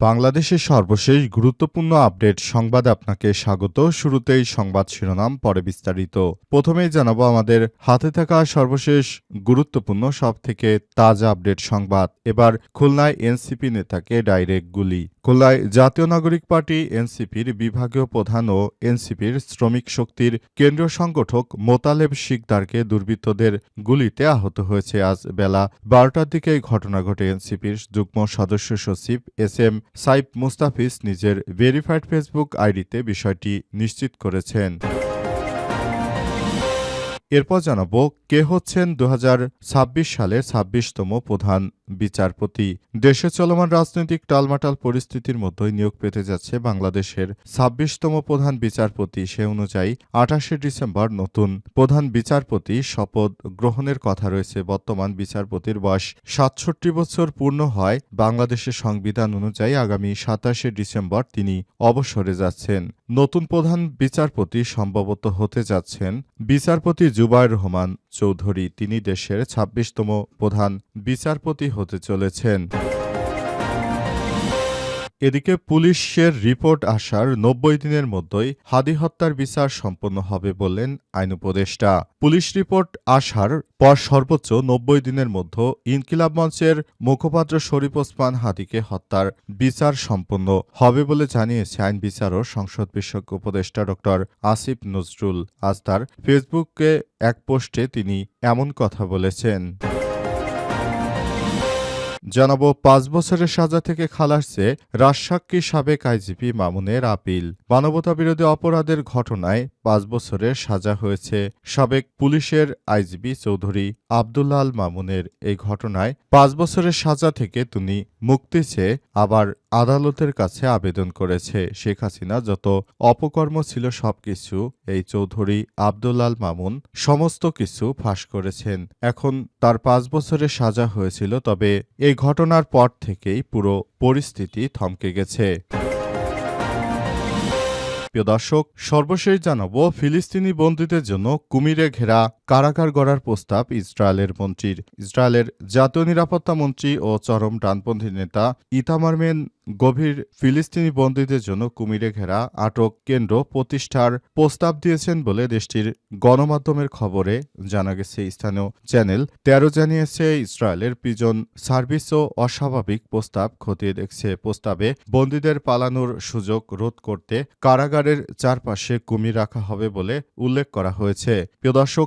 বাংলাদেশের সর্বশেষ গুরুত্বপূর্ণ আপডেট সংবাদে আপনাকে স্বাগত। শুরুতেই সংবাদ শিরোনাম, পরে বিস্তারিত। প্রথমেই জানাব আমাদের হাতে থাকা সর্বশেষ গুরুত্বপূর্ণ সব থেকে তাজা আপডেট সংবাদ। এবার খুলনায় এনসিপি নেতাকে ডাইরেক্ট গুলি। খুলনায় জাতীয় নাগরিক পার্টি, এনসিপির বিভাগীয় প্রধান ও এনসিপির শ্রমিক শক্তির কেন্দ্রীয় সংগঠক মোতালেব শিকদারকে দুর্বৃত্তদের গুলিতে আহত হয়েছে। আজ বেলা বারোটার দিকে ঘটনা ঘটে। এনসিপির যুগ্ম সদস্য সচিব এস এম সাইফ মুস্তাফিজ নিজের ভেরিফাইড ফেসবুক আইডিতে বিষয়টি নিশ্চিত করেছেন। এরপর জানাব কে হচ্ছেন দু হাজার ছাব্বিশ সালের ছাব্বিশতম প্রধান বিচারপতি। দেশে চলমান রাজনৈতিক টালমাটাল পরিস্থিতির মধ্যেই নিয়োগ পেতে যাচ্ছে বাংলাদেশের ছাব্বিশতম প্রধান বিচারপতি, সে অনুযায়ী আঠাশে ডিসেম্বর নতুন প্রধান বিচারপতি শপথ গ্রহণের কথা রয়েছে। বর্তমান বিচারপতির বয়স সাতষট্টি বছর পূর্ণ হয়। বাংলাদেশের সংবিধান অনুযায়ী আগামী সাতাশে ডিসেম্বর তিনি অবসরে যাচ্ছেন। নতুন প্রধান বিচারপতি সম্ভবত হতে যাচ্ছেন বিচারপতি জুবায়ের রহমান। চৌধুরী তিনি দেশের ছাব্বিশতম প্রধান বিচারপতি হতে চলেছেন। এদিকে পুলিশের রিপোর্ট আসার নব্বই দিনের মধ্যেই হাদি হত্যার বিচার সম্পন্ন হবে বললেন আইন উপদেষ্টা। পুলিশ রিপোর্ট আসার পর সর্বোচ্চ নব্বই দিনের মধ্যে ইনকিলাব মঞ্চের মুখপাত্র শরীফ ওসমান হাদিকে হত্যার বিচার সম্পন্ন হবে বলে জানিয়েছে আইন বিচার ও সংসদ বিষয়ক উপদেষ্টা ড। আসিফ নজরুল। আজ ফেসবুকে এক পোস্টে তিনি এমন কথা বলেছেন। জানাব, পাঁচ বছরের সাজা থেকে খালাসছে রাজসাক্ষী সাবেক আইজিপি মামুনের আপিল। মানবতা বিরোধী অপরাধের ঘটনায় পাঁচ বছরের সাজা হয়েছে। সাবেক পুলিশের আইজিবি চৌধুরী আবদুল্লাহ আল মামুনের এই ঘটনায় পাঁচ বছরের সাজা থেকে তিনি মুক্তি চেয়ে আবার আদালতের কাছে আবেদন করেছে। শেখ হাসিনা যত অপকর্ম ছিল সবকিছু এই চৌধুরী আবদুল্লাল মামুন সমস্ত কিছু ফাঁস করেছেন। এখন তার পাঁচ বছরের সাজা হয়েছিল, তবে এই ঘটনার পর থেকেই পুরো পরিস্থিতি থমকে গেছে। প্রিয় দর্শক সর্বশেষ জানাব ফিলিস্তিনি বন্দীদের জন্য কুমিরে ঘেরা কারাগার গড়ার প্রস্তাব ইসরায়েলের মন্ত্রীর ইসরায়েলের জাতীয় নিরাপত্তা মন্ত্রী ও চরম ডানপন্থী নেতা ইতামারমেন গভীর ফিলিস্তিনি বন্দীদের জন্য কুমিরে ঘেরা আটক কেন্দ্র প্রতিষ্ঠার প্রস্তাব দিয়েছেন বলে দেশটির গণমাধ্যমের খবরে জানা গেছে। স্থানীয় চ্যানেল তেরো জানিয়েছে, ইসরায়েলের প্রিজন সার্ভিসও অস্বাভাবিক প্রস্তাব খতিয়ে দেখছে। প্রস্তাবে বন্দীদের পালানোর সুযোগ রোধ করতে কারাগারের চারপাশে কুমির রাখা হবে বলে উল্লেখ করা হয়েছে। প্রিয় দর্শক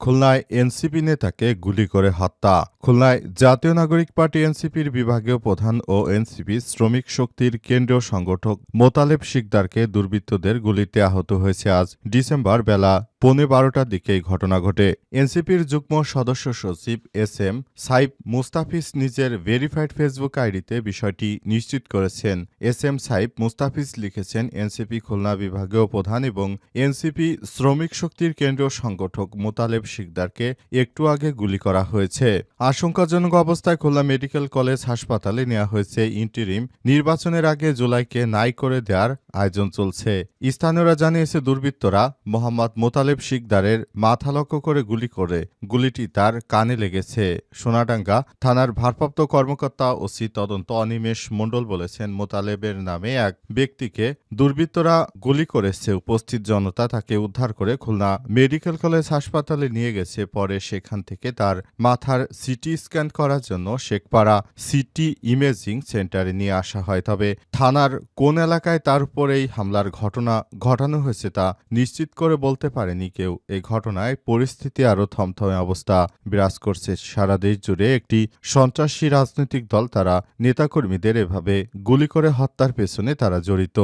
খুলনায় এনসিপি নেতাকে গুলি করে হত্যা। খুলনায় জাতীয় নাগরিক পার্টি এনসিপির বিভাগীয় প্রধান ও এনসিপি শ্রমিক শক্তির কেন্দ্রীয় সংগঠক মোতালেব শিকদারকে দুর্বৃত্তদের গুলিতে আহত হয়েছে আজ ডিসেম্বর বেলা। পৌনে বারোটার দিকে এই ঘটনা ঘটে। এনসিপির যুগ্ম সদস্য সচিব এস এম সাইব মুস্তাফিজ নিজের ভেরিফাইড ফেসবুক আইডিতে বিষয়টি নিশ্চিত করেছেন। এস এম সাইব মুস্তাফিজ লিখেছেন, এনসিপি খুলনা বিভাগীয় প্রধান এবং এনসিপি শ্রমিক শক্তির কেন্দ্রীয় সংগঠক মোতালেব শিকদারকে একটু আগে গুলি করা হয়েছে। আশঙ্কাজনক অবস্থায় খুলনা মেডিকেল কলেজ হাসপাতালে নেওয়া হয়েছে ইন্টিরিম নির্বাচনের আগে জুলাইকে নাই করে দেওয়ার আয়োজন চলছে। স্থানীয়রা জানিয়েছে, দুর্বৃত্তরা মোহাম্মদ মোতালেব শিকদারের মাথা লক্ষ্য করে গুলি করে গুলিটি তার কানে লেগেছে। সোনাডাঙ্গা থানার ভারপ্রাপ্ত কর্মকর্তা ওসি তদন্ত অনিমেষ মণ্ডল বলেছেন, মোতালেবের নামে এক ব্যক্তিকে দুর্বৃত্তরা গুলি করেছে। উপস্থিত জনতা তাকে উদ্ধার করে খুলনা মেডিকেল কলেজ হাসপাতালে নিয়ে গেছে। পরে সেখান থেকে তার মাথার সিটি স্ক্যান করার জন্য শেখপাড়া সিটি ইমেজিং সেন্টারে নিয়ে আসা হয়। তবে থানার কোন এলাকায় তার উপর এই হামলার ঘটনা ঘটানো হয়েছে তা নিশ্চিত করে বলতে পারেন হয়নি কেউ। এ ঘটনায় পরিস্থিতি আরও থমথমে অবস্থা। বিরাজ করছে সারা দেশ জুড়ে একটি সন্ত্রাসী রাজনৈতিক দল। তারা নেতাকর্মীদের এভাবে গুলি করে হত্যার পেছনে তারা জড়িত।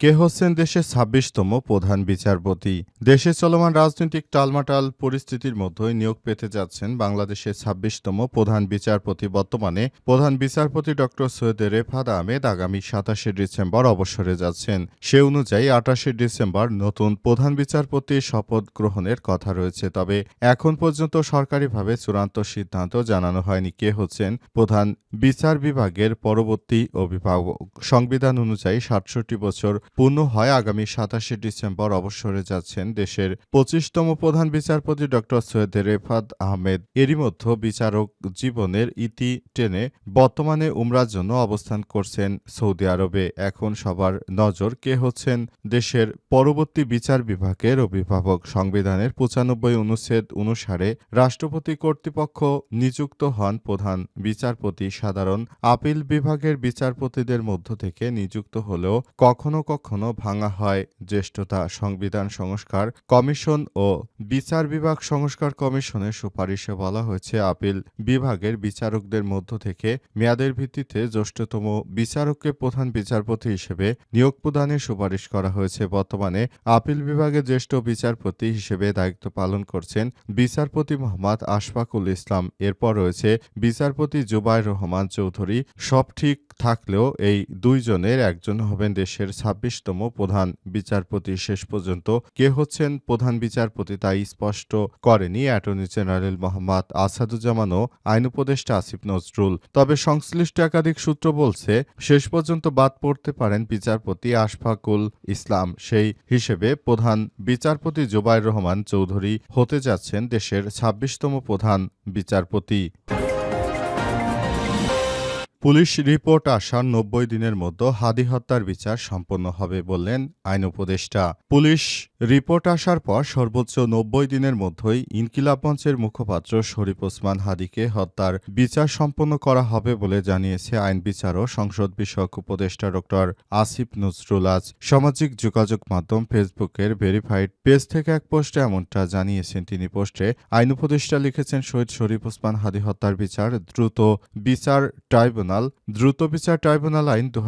কে হচ্ছেন দেশের ছাব্বিশতম প্রধান বিচারপতি? দেশে চলমান রাজনৈতিক টালমাটাল পরিস্থিতির মধ্যেই নিয়োগ পেতে যাচ্ছেন বাংলাদেশের ছাব্বিশতম প্রধান বিচারপতি। বর্তমানে প্রধান বিচারপতি ড. সৈয়দ রেফাত আহমেদ আগামী সাতাশে ডিসেম্বর অবসরে যাচ্ছেন। সে অনুযায়ী আঠাশে ডিসেম্বর নতুন প্রধান বিচারপতির শপথ গ্রহণের কথা রয়েছে। তবে এখন পর্যন্ত সরকারিভাবে চূড়ান্ত সিদ্ধান্ত জানানো হয়নি কে হচ্ছেন প্রধান বিচার বিভাগের পরবর্তী অভিভাবক। সংবিধান অনুযায়ী সাতষট্টি বছর পূর্ণ হয় আগামী সাতাশে ডিসেম্বর অবসরে যাচ্ছেন দেশের পঁচিশতম প্রধান বিচারপতি ড. সৈয়দ রেফাত আহমেদ। এরই মধ্যে বিচারক জীবনের ইতি টেনে বর্তমানে উমরার জন্য অবস্থান করছেন সৌদি আরবে। এখন সবার নজর কে হচ্ছেন দেশের পরবর্তী বিচার বিভাগের অভিভাবক। সংবিধানের পঁচানব্বই অনুচ্ছেদ অনুসারে রাষ্ট্রপতি কর্তৃপক্ষ নিযুক্ত হন প্রধান বিচারপতি। সাধারণ আপিল বিভাগের বিচারপতিদের মধ্য থেকে নিযুক্ত হলেও কখনো কখনো ভাঙা হয়। জ্যেষ্ঠতা, সংবিধান সংস্কার কমিশন ও বিচার বিভাগ সংস্কার কমিশনের সুপারিশে বলা হয়েছে, আপিল বিভাগের বিচারকদের মধ্য থেকে মেয়াদের ভিত্তিতে জ্যেষ্ঠতম বিচারককে প্রধান বিচারপতি হিসেবে নিয়োগ প্রদানের সুপারিশ করা হয়েছে। বর্তমানে আপিল বিভাগে জ্যেষ্ঠ বিচারপতি হিসেবে দায়িত্ব পালন করছেন বিচারপতি মোহাম্মদ আশফাকুল ইসলাম। এরপর রয়েছে বিচারপতি জুবাইর রহমান চৌধুরী। সব ঠিক থাকলেও এই দুইজনের একজন হবেন দেশের ছাব্বিশতম প্রধান বিচারপতি। শেষ পর্যন্ত কে হচ্ছেন প্রধান বিচারপতি তাই স্পষ্ট করেনি অ্যাটর্নি জেনারেল মোহাম্মদ আসাদুজ্জামানও আইন উপদেষ্টা আসিফ নজরুল। তবে সংশ্লিষ্ট একাধিক সূত্র বলছে, শেষ পর্যন্ত বাদ পড়তে পারেন বিচারপতি আশফাকুল ইসলাম। সেই হিসেবে প্রধান বিচারপতি জুবাইর রহমান চৌধুরী হতে যাচ্ছেন দেশের ছাব্বিশতম প্রধান বিচারপতি। পুলিশ রিপোর্ট আসার নব্বই দিনের মধ্যে হাদি হত্যার বিচার সম্পন্ন হবে বললেন আইন উপদেষ্টা। পুলিশ রিপোর্ট আসার পর সর্বোচ্চ নব্বই দিনের মধ্যেই ইনকিলাব মঞ্চের মুখপাত্র শরীফ ওসমান হাদিকে হত্যার বিচার সম্পন্ন করা হবে বলে জানিয়েছে আইন বিচার ও সংসদ বিষয়ক উপদেষ্টা ডক্টর আসিফ নজরুল আজ। সামাজিক যোগাযোগ মাধ্যম ফেসবুকের ভেরিফাইড পেজ থেকে এক পোস্টে এমনটা জানিয়েছেন তিনি। পোস্টে আইন উপদেষ্টা লিখেছেন, শহীদ শরীফ ওসমান হাদি হত্যার বিচার দ্রুত বিচার ট্রাইব্যুনাল দ্রুত বিচার ট্রাইব্যুনাল আইন দু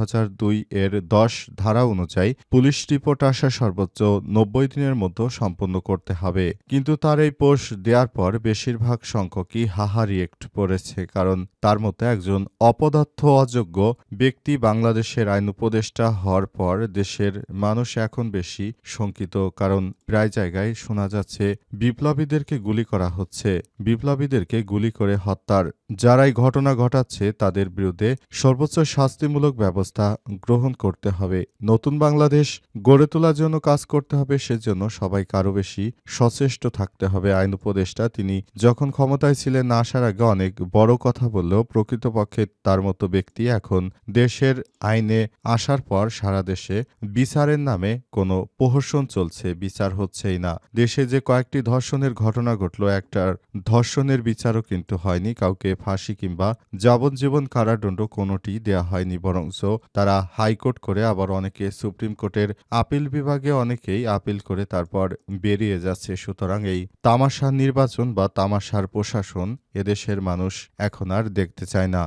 দুই এর দশ ধারা অনুযায়ী পুলিশ রিপোর্ট আসা সর্বোচ্চ নব্বই দিনের মধ্যে সম্পন্ন করতে হবে। কিন্তু তার এই পোস্ট দেওয়ার পর বেশিরভাগ সংখ্যকই হাহা রিয়েক্ট পড়েছে, কারণ তার মতো একজন অপদার্থ অযোগ্য ব্যক্তি বাংলাদেশের আইন উপদেষ্টা হওয়ার পর দেশের মানুষ এখন বেশি শঙ্কিত, কারণ প্রায় জায়গায় শোনা যাচ্ছে, বিপ্লবীদেরকে গুলি করা হচ্ছে। বিপ্লবীদেরকে গুলি করে হত্যার যারাই ঘটনা ঘটাচ্ছে, তাদের বিরুদ্ধে সর্বোচ্চ শাস্তিমূলক ব্যবস্থা গ্রহণ করতে হবে। নতুন বাংলাদেশ গড়ে তোলার জন্য কাজ করতে হবে, সেজন্য সবাই কারও বেশি সচেষ্ট থাকতে হবে। আইন উপদেষ্টা তিনি যখন ক্ষমতায় ছিলেন না আসার আগে অনেক বড় কথা বললেও প্রকৃতপক্ষে তার মতো ব্যক্তি এখন দেশের আইনে আসার পর সারা দেশে বিচারের নামে কোনো প্রহসন চলছে, বিচার হচ্ছেই না। দেশে যে কয়েকটি ধর্ষণের ঘটনা ঘটল, একটার ধর্ষণের বিচারও কিন্তু হয়নি, কাউকে ফাঁসি কিংবা যাবজ্জীবন কারাদণ্ড কোনোটি দেয়া হয়নি, বরঞ্চ তারা হাইকোর্ট করে আবার অনেকে সুপ্রিম কোর্টের আপিল বিভাগে অনেকেই আপিল করে তারপর বেরিয়ে যাচ্ছে। সুতরাং এই তামাশা নির্বাচন বা তামাশার প্রশাসন এদেশের মানুষ এখন আর দেখতে চায় না।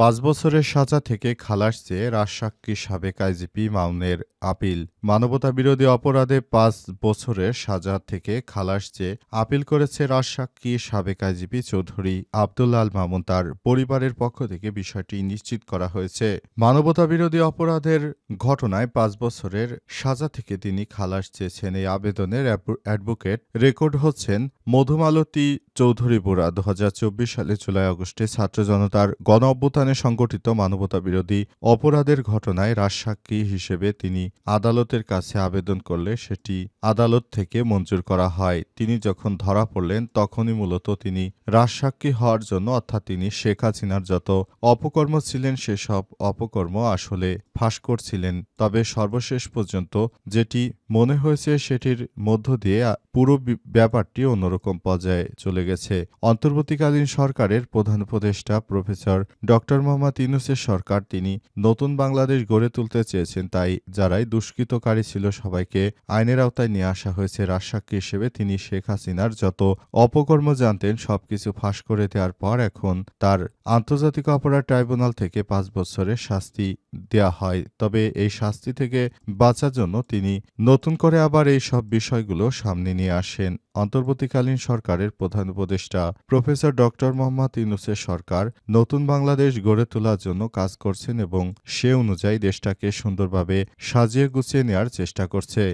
পাঁচ বছরের সাজা থেকে খালাস চেয়ে রাজসাক্ষী সাবেক আইজিপি মাউনের আপিল। মানবতা বিরোধী অপরাধে পাঁচ বছরের সাজা থেকে খালাস চেয়ে আপিল করেছে রাজসাক্ষী সাবেক আইজিপি চৌধুরী আবদুল্লাল মামুন। তার পরিবারের পক্ষ থেকে বিষয়টি নিশ্চিত করা হয়েছে। মানবতা বিরোধী অপরাধের ঘটনায় পাঁচ বছরের সাজা থেকে তিনি খালাস চেয়েছেন। এই আবেদনের অ্যাডভোকেট রেকর্ড হচ্ছেন মধুমালতী চৌধুরী বুড়া দু সালে জুলাই আগস্টে ছাত্র জনতার গণ অভ্যুত্থানে সংগঠিত মানবতা বিরোধী অপরাধের ঘটনায় রাজসাক্ষী হিসেবে তিনি আদালতের কাছে আবেদন করলে সেটি আদালত থেকে মঞ্জুর করা হয়। তিনি যখন ধরা পড়লেন, তখনই মূলত তিনি রাজসাক্ষী হওয়ার জন্য, অর্থাৎ তিনি শেখ হাসিনার যত অপকর্ম ছিলেন, সেসব অপকর্ম আসলে ফাঁস করছিলেন। তবে সর্বশেষ পর্যন্ত যেটি মনে হয়েছে সেটির মধ্য দিয়ে পুরো ব্যাপারটি অন্যরকম পর্যায়ে চলে গেছে। অন্তর্বর্তীকালীন সরকারের প্রধান উপদেষ্টা প্রফেসর ডক্টর মোহাম্মদ ইউনুসের সরকার তিনি নতুন বাংলাদেশ গড়ে তুলতে চেয়েছেন তাই যারাই দুষ্কৃতকারী ছিল সবাইকে আইনের আওতায় নিয়ে আসা হয়েছে। রাজসাক্ষী হিসেবে তিনি শেখ হাসিনার যত অপকর্ম জানতেন সবকিছু ফাঁস করে দেওয়ার পর এখন তার আন্তর্জাতিক অপরাধ ট্রাইব্যুনাল থেকে পাঁচ বছরের শাস্তি দেয়া হয়। তবে এই শাস্তি থেকে বাঁচার জন্য তিনি নতুন করে আবার এই সব বিষয়গুলো সামনে নিয়ে আসেন অন্তর্বর্তীকালীন সরকারের প্রধান উপদেষ্টা। প্রফেসর ডক্টর মোহাম্মদ ইউনুসের সরকার নতুন বাংলাদেশ গড়ে তোলার জন্য কাজ করছেন এবং সে অনুযায়ী দেশটাকে সুন্দরভাবে সাজিয়ে গুছিয়ে নেওয়ার চেষ্টা করছে।